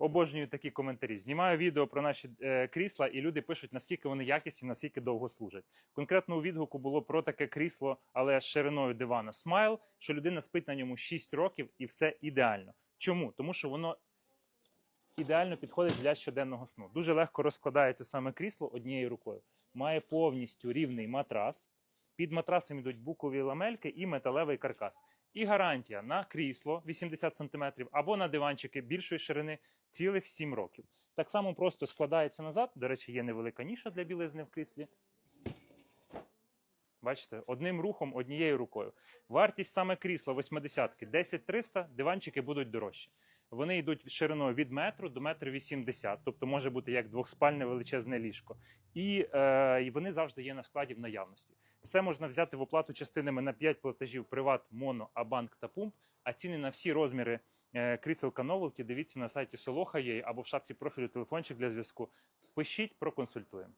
Обожнюю такі коментарі. Знімаю відео про наші е, крісла, і люди пишуть, наскільки вони якісні, наскільки довго служать. Конкретно у відгуку було про таке крісло, але з шириною дивана Смайл, що людина спить на ньому 6 років і все ідеально. Чому? Тому що воно ідеально підходить для щоденного сну. Дуже легко розкладається саме крісло однією рукою. Має повністю рівний матрас. Під матрасом йдуть букові ламельки і металевий каркас. І гарантія на крісло 80 см або на диванчики більшої ширини цілих 7 років. Так само просто складається назад. До речі, є невелика ніша для білизни в кріслі. Бачите, одним рухом, однією рукою. Вартість саме крісла 80-ки 10 300, диванчики будуть дорожчі. Вони йдуть шириною від метру до метру 80, тобто може бути як двохспальне величезне ліжко. І, е, вони завжди є на складі в наявності. Все можна взяти в оплату частинами на 5 платежів Приват, Моно, Абанк та Пумп, а ціни на всі розміри е, кріселка Новелті дивіться на сайті Солоха або в шапці профілю телефончик для зв'язку. Пишіть, проконсультуємо.